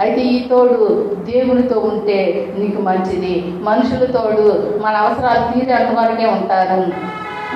అయితే ఈ తోడు దేవునితో ఉంటే నీకు మంచిది. మనుషుల తోడు మన అవసరాలు తీరేంత వరకే ఉంటారు.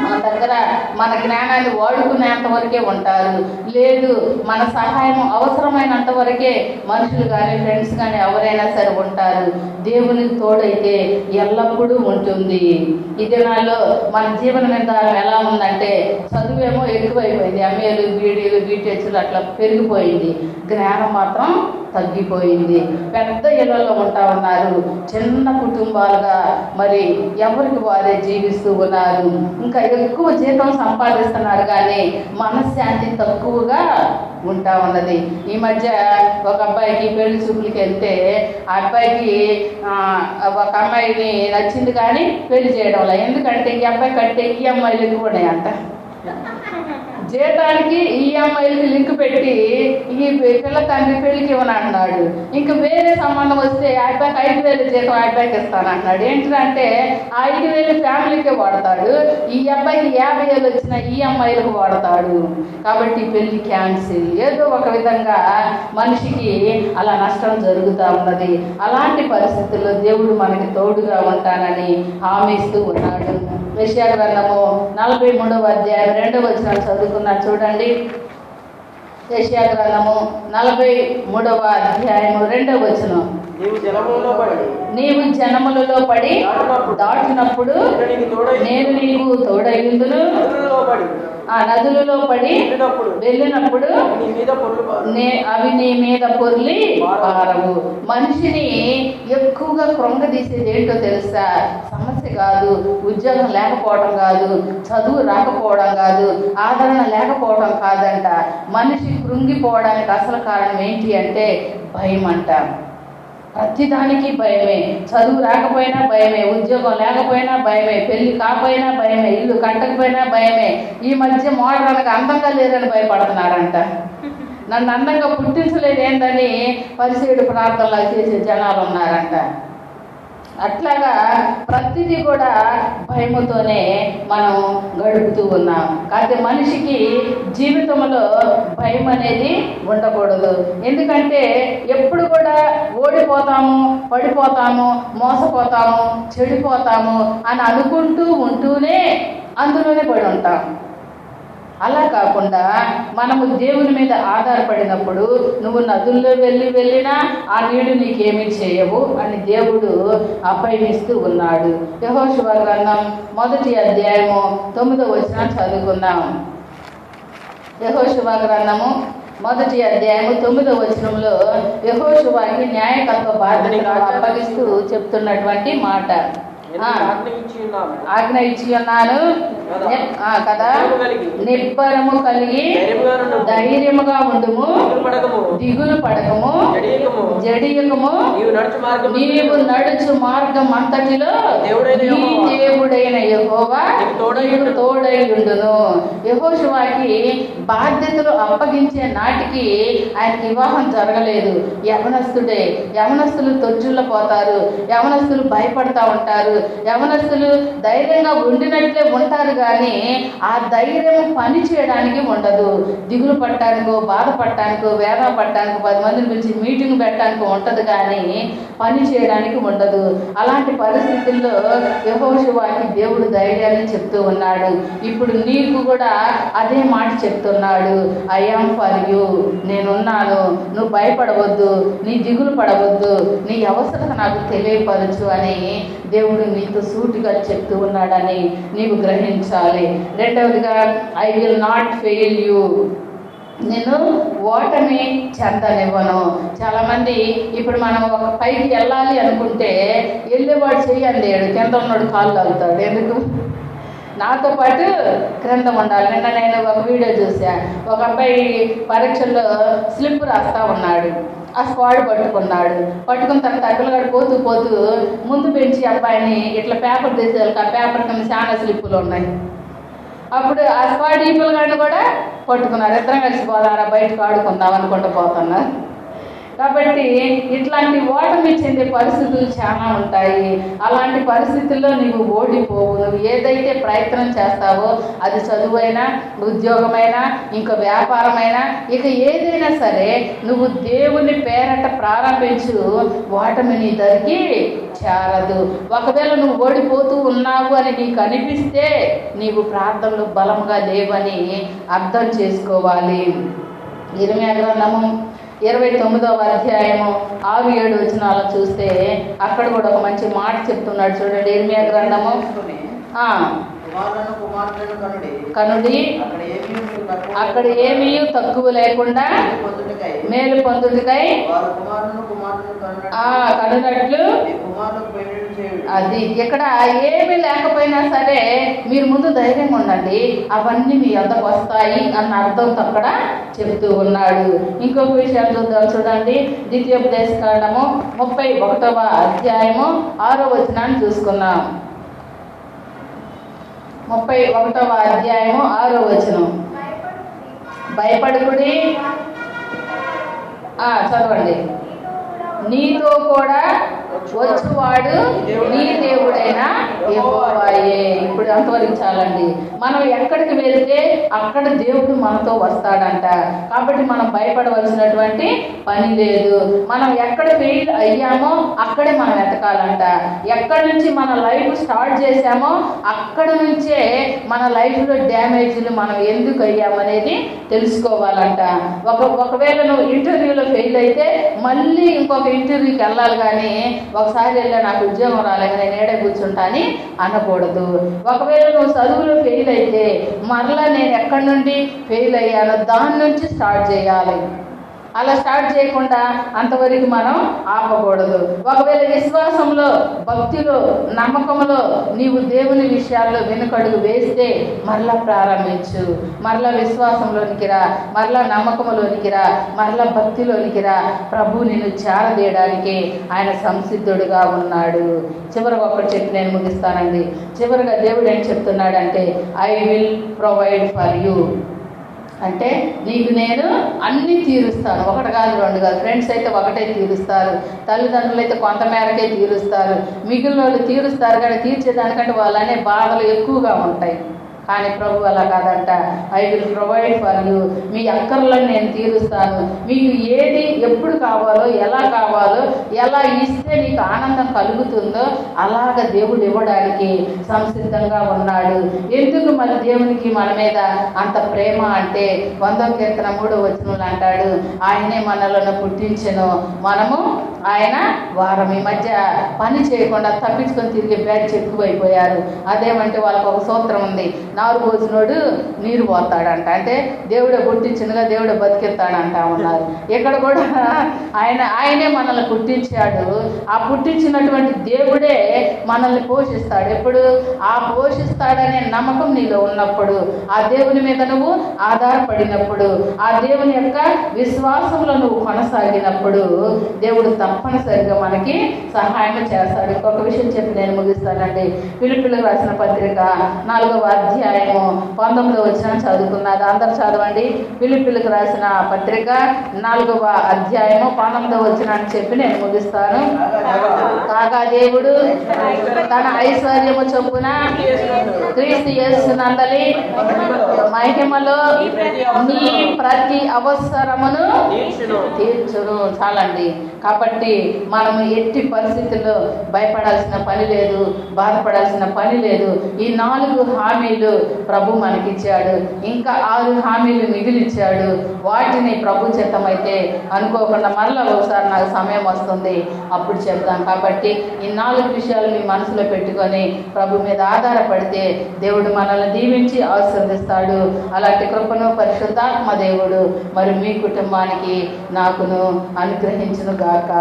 మన దగ్గర మన జ్ఞానాన్ని వాడుకునేంత వరకే ఉంటారు. లేదు మన సహాయం అవసరమైనంత వరకే మనుషులు కానీ ఫ్రెండ్స్ కానీ ఎవరైనా సరే ఉంటారు. దేవుని తోడైతే ఎల్లప్పుడూ ఉంటుంది. ఈ దినాల్లో మన జీవన విధానం ఎలా ఉందంటే చదువేమో ఎక్కువైపోయింది. ఎంఏలు బీడీలు బీటెచ్లు అట్లా పెరిగిపోయింది. జ్ఞానం మాత్రం తగ్గిపోయింది. పెద్ద ఇళ్ళలో ఉంటా ఉన్నారు చిన్న కుటుంబాలుగా మరి ఎవరికి వారే జీవిస్తూ ఉన్నారు? ఇంకా ఎక్కువ జీతం సంపాదిస్తున్నారు కానీ మనశ్శాంతి తక్కువగా ఉంటా ఉన్నది. ఈ మధ్య ఒక అబ్బాయికి పెళ్ళి చూపులకి వెళ్తే ఆ అబ్బాయికి ఒక అమ్మాయిని నచ్చింది కానీ పెళ్ళి చేయడం లేదు ఎందుకంటే ఈ అబ్బాయి కట్టే అమ్మాయిలు ఎక్కువ ఉన్నాయంట. జీతానికి ఈఎంఐలకి లింక్ పెట్టి ఈ పిల్ల తండ్రి పెళ్ళికి ఇవ్వనంటున్నాడు ఇంకా వేరే సంబంధం వస్తే ఆ అబ్బాయికి ఐదు వేలు జీతం ఆ అబ్బాయికి ఇస్తానంటున్నాడు. ఏంటంటే ఆ ఐదు వేలు ఫ్యామిలీకే వాడతాడు. ఈ అబ్బాయికి యాభై వేలు వచ్చిన ఈఎంఐలకు వాడతాడు. కాబట్టి పెళ్ళి క్యాన్సిల్. ఏదో ఒక విధంగా మనిషికి అలా నష్టం జరుగుతూ ఉన్నది. అలాంటి పరిస్థితుల్లో దేవుడు మనకి తోడుగా ఉంటానని హామీ ఇస్తూ ఉన్నాడు. విషయ గ్రంథము నలభై మూడవ అధ్యాయం రెండవ వచనం చదువుకున్నాను చూడండి. విషయా గ్రంథము నలభై మూడవ అధ్యాయము రెండవ వచనం. నీవు జనములలో పడి దాటినప్పుడు నేను నీకు పడి ఆ నదులలో పడి వెళ్ళినప్పుడు అవి నీ మీద పొర్లి పారవు. మనిషిని ఎక్కువగా కృంగదీసేది ఏంటో తెలుసా? సమస్య కాదు ఉద్యోగం లేకపోవడం కాదు చదువు రాకపోవడం కాదు ఆదరణ లేకపోవడం కాదంట. మనిషి కృంగిపోవడానికి అసలు కారణం ఏంటి అంటే భయం అంట ప్రతిదానికి భయమే. చదువు రాకపోయినా భయమే ఉద్యోగం లేకపోయినా భయమే పెళ్ళి కాకపోయినా భయమే ఇల్లు కట్టకపోయినా భయమే. ఈ మధ్య మోడర్న్గా అందంగా లేరని భయపడుతున్నారంట. నన్ను అందంగా పుట్టించలేదు ఏంటని పరిశీలి ప్రార్థనలా చేసే జనాలు ఉన్నారంట అట్లాగా ప్రతిదీ కూడా భయముతోనే మనం గడుపుతూ ఉన్నాం. కాకపోతే మనిషికి జీవితంలో భయం అనేది ఉండకూడదు. ఎందుకంటే ఎప్పుడు కూడా ఓడిపోతాము పడిపోతాము మోసపోతాము చెడిపోతాము అని అనుకుంటూ ఉంటూనే అందులోనే పడి ఉంటాం. అలా కాకుండా మనము దేవుని మీద ఆధారపడినప్పుడు నువ్వు నదుల్లో వెళ్ళి వెళ్ళినా ఆ నీళ్ళు నీకేమీ చేయవు అని దేవుడు అపయనిస్తూ ఉన్నాడు. యహోశివ గ్రంథం మొదటి అధ్యాయము తొమ్మిదో వచ్చిన చదువుకుందాం. యహోశివ గ్రంథము మొదటి అధ్యాయము తొమ్మిదో వచనంలో యహోశివాకి న్యాయకత్వ బాధ్యతలు అప్పగిస్తూ చెప్తున్నటువంటి మాట. ఆజ్ఞ ఇచ్చి ఉన్నాను కదా. నిబ్బరము కలిగి ధైర్యముగా ఉండుము. దిగులు పడకము. జడియకము. నీవు నడుచు మార్గం అంతటిలో దేవుడైన నీ దేవుడైన యెహోవా నీకు తోడై ఉండును. యెహోషువాకి బాధ్యతలు అప్పగించే నాటికి ఆయనకి వివాహం జరగలేదు. యవనస్తుడే యవనస్తులు తొచ్చుల్లో పోతారు. యవనస్తులు భయపడతా ఉంటారు. యవనస్తులు ధైర్యంగా ఉండినట్లే ఉంటారు కానీ ఆ ధైర్యం పని చేయడానికి ఉండదు. దిగులు పట్టడానికో బాధపడటానికో వేద పట్టడానికో పది మందిని పిలిచి మీటింగ్ పెట్టడానికి ఉంటుంది కానీ పని చేయడానికి ఉండదు. అలాంటి పరిస్థితుల్లో యహోశివాకి దేవుడు ధైర్యాన్ని చెప్తూ ఉన్నాడు. ఇప్పుడు నీకు కూడా అదే మాట చెప్తున్నాడు. I'm for you. నేనున్నాను. నువ్వు భయపడవద్దు. నీ దిగులు పడవద్దు. నీ అవసరత నాకు తెలియపరచు అని దేవుడు నీతో సూటిగా చెప్తూ ఉన్నాడని నీవు గ్రహించాలి. రెండవదిగా I will not fail you నేను ఓటమి చెందనివ్వను. చాలామంది ఇప్పుడు మనం ఒక పైకి వెళ్ళాలి అనుకుంటే వెళ్ళేవాడు చెయ్యండి. కింద ఉన్నాడు కాళ్ళు లాగుతాడు ఎందుకు? నాతో పాటు క్రింద ఉండాలి. నిన్న నేను ఒక వీడియో చూసా ఒక అబ్బాయి పరీక్షల్లో స్లిప్ రాస్తా ఉన్నాడు. ఆ స్క్వాడ్ పట్టుకున్నాడు. పట్టుకున్న తన తగ్గలగాడు పోతూ పోతూ ముందు పెంచి అబ్బాయిని ఇట్లా పేపర్ తీసేయాలి. ఆ పేపర్ కింద చాలా స్లిప్పులు ఉన్నాయి. అప్పుడు ఆ స్క్వాడ్ ఈపుల్ గాడిని కూడా పట్టుకున్నారు. ఇద్దరం కలిసి పోదారా బయటకు ఆడుకుందాం అనుకుంటూ పోతున్నారు కాబట్టి ఇట్లాంటి ఓటమి చెందే పరిస్థితులు చాలా ఉంటాయి. అలాంటి పరిస్థితుల్లో నీవు ఓడిపోవు. నువ్వు ఏదైతే ప్రయత్నం చేస్తావో అది చదువైనా ఉద్యోగమైనా ఇంకా వ్యాపారమైనా ఇక ఏదైనా సరే నువ్వు దేవుని పేరట ప్రారంభించు. ఓటమి నీ దరికి చేరదు. ఒకవేళ నువ్వు ఓడిపోతూ ఉన్నావు అని నీకు అనిపిస్తే నీవు ప్రార్థనలు బలంగా లేవని అర్థం చేసుకోవాలి. ఇరవై గ్రంథము ఇరవై తొమ్మిదవ అధ్యాయము ఆరు ఏడు వచనాలు చూస్తే అక్కడ కూడా ఒక మంచి మాట చెప్తున్నాడు చూడండి. ఇర్మియా గ్రంథము. కనుడి. అక్కడ ఏమీ తక్కువ లేకుండా మేలు పొందుటకై. కనునట్లు చేయుడి. అది ఇక్కడ ఏమీ లేకపోయినా సరే మీరు ముందు ధైర్యంగా ఉండండి. అవన్నీ మీ వద్దకు వస్తాయి అన్న అర్థంతో అక్కడ చెప్తూ ఉన్నాడు. ఇంకొక విషయం చూద్దాం చూడండి. ద్వితీయోపదేశ కాండము ముప్పై ఒకటవ అధ్యాయము ఆరో వచనాన్ని చూసుకున్నాం ముప్పై ఒకటవ అధ్యాయము ఆరో వచనం. భయపడుకుడి. చదవండి. నీతో కూడా వచ్చువాడు నీ దేవుడైన యెహోవాయే. ఇప్పుడు అంతవరకు చాలండి మనం ఎక్కడికి వెళ్తే అక్కడ దేవుడు మనతో వస్తాడంట. కాబట్టి మనం భయపడవలసినటువంటి పని లేదు. మనం ఎక్కడ ఫెయిల్ అయ్యామో అక్కడే మనం ఎతకాలంట ఎక్కడి నుంచి మన లైఫ్ స్టార్ట్ చేశామో అక్కడ నుంచే మన లైఫ్లో డ్యామేజ్లు మనం ఎందుకు అయ్యామనేది తెలుసుకోవాలంట. ఒక ఒకవేళ నువ్వు ఇంటర్వ్యూలో ఫెయిల్ అయితే మళ్ళీ ఇంకొక ఇంటర్వ్యూకి వెళ్ళాలి కానీ ఒకసారి వెళ్ళా నాకు ఉద్యోగం రాలేదు నేను ఏడే కూర్చుంటా అని అనకూడదు. ఒకవేళ నువ్వు చదువులో ఫెయిల్ అయితే మరలా నేను ఎక్కడి నుండి ఫెయిల్ అయ్యానో దాని నుంచి స్టార్ట్ చేయాలి. అలా స్టార్ట్ చేయకుండా అంతవరకు మనం ఆపకూడదు. ఒకవేళ విశ్వాసంలో భక్తిలో నమ్మకంలో నీవు దేవుని విషయాల్లో వెనుకడుగు వేస్తే మరలా ప్రారంభించు. మరలా విశ్వాసంలోనికి రా మరలా నమ్మకంలోనికి రా మరలా భక్తిలోనికి రా. ప్రభు నిన్ను చేరదీయడానికి ఆయన సంసిద్ధుడుగా ఉన్నాడు. చివరికి ఒకటి చెప్పి నేను ముగిస్తానండి. చివరిగా దేవుడు ఏం చెప్తున్నాడంటే I will provide for you అంటే నీకు నేను అన్నీ తీరుస్తాను. ఒకటి కాదు రెండు కాదు. ఫ్రెండ్స్ అయితే ఒకటే తీరుస్తారు. తల్లిదండ్రులు అయితే కొంతమేరకే తీరుస్తారు. మిగిలిన వాళ్ళు తీరుస్తారు కానీ తీర్చేదానికంటే వాళ్ళనే బాధలు ఎక్కువగా ఉంటాయి. కానీ ప్రభు అలా కాదంట. I will provide for you మీ అక్కర్లను నేను తీరుస్తాను. మీకు ఏది ఎప్పుడు కావాలో ఎలా కావాలో ఎలా ఇస్తే నీకు ఆనందం కలుగుతుందో అలాగ దేవుడు ఇవ్వడానికి సంసిద్ధంగా ఉన్నాడు. ఎందుకు మన దేవునికి మన మీద అంత ప్రేమ అంటే వందో కీర్తన మూడో వచనంలో అంటాడు ఆయనే మనలను పుట్టించను. మనము ఆయన వారం ఈ మధ్య పని చేయకుండా తప్పించుకొని తిరిగే బ్యాచ్ ఎక్కువైపోయారు. అదేమంటే వాళ్ళకు ఒక సూత్రం ఉంది. నారు పోసినోడు నీరు పోతాడంట. అంటే దేవుడే పుట్టించినగా దేవుడే బతికెత్తాడంట ఉన్నారు ఇక్కడ కూడా ఆయన ఆయనే మనల్ని పుట్టించాడు. ఆ పుట్టించినటువంటి దేవుడే మనల్ని పోషిస్తాడు. ఎప్పుడు? ఆ పోషిస్తాడనే నమ్మకం నీలో ఉన్నప్పుడు ఆ దేవుని మీద నువ్వు ఆధారపడినప్పుడు ఆ దేవుని యొక్క విశ్వాసంలో నువ్వు కొనసాగినప్పుడు దేవుడు తప్పనిసరిగా మనకి సహాయం చేస్తాడు. ఇంకొక విషయం చెప్పి నేను ముగిస్తానండి. పిలుపులకు రాసిన పత్రిక నాలుగవ అధ్యాయము పంతొమ్మిదవ వచ్చిన చదువుకున్నది అందరు చదవండి. పిలుపులకు రాసిన పత్రిక నాలుగవ అధ్యాయము పంతొమ్మిదవ వచ్చిన అని చెప్పి నేను ముగిస్తాను. కాగా దేవుడు తన ఐశ్వర్యము చొప్పున క్రీస్తు నందలి మహిమలో నీ ప్రతి అవసరమును తీర్చు తీర్చును చాలండి. కాబట్టి మనము ఎట్టి పరిస్థితుల్లో భయపడాల్సిన పని లేదు బాధపడాల్సిన పని లేదు. ఈ నాలుగు హామీలు ప్రభు మనకిచ్చాడు. ఇంకా ఆరు హామీలు మిగిలిచ్చాడు. వాటిని ప్రభు చిత్తమైతే అనుకోకుండా మరలా ఒకసారి నాకు సమయం వస్తుంది. అప్పుడు చెప్తాం కాబట్టి ఈ నాలుగు విషయాలు మీ మనసులో పెట్టుకొని ప్రభు మీద ఆధారపడితే దేవుడు మనల్ని దీవించి ఆశీర్దిస్తాడు అలాంటి కృపను పరిశుద్ధాత్మ దేవుడు మరి మీ కుటుంబానికి నాకును అనుగ్రహించును గాక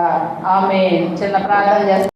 ఆమె చిన్న ప్రార్థన చేస్తాను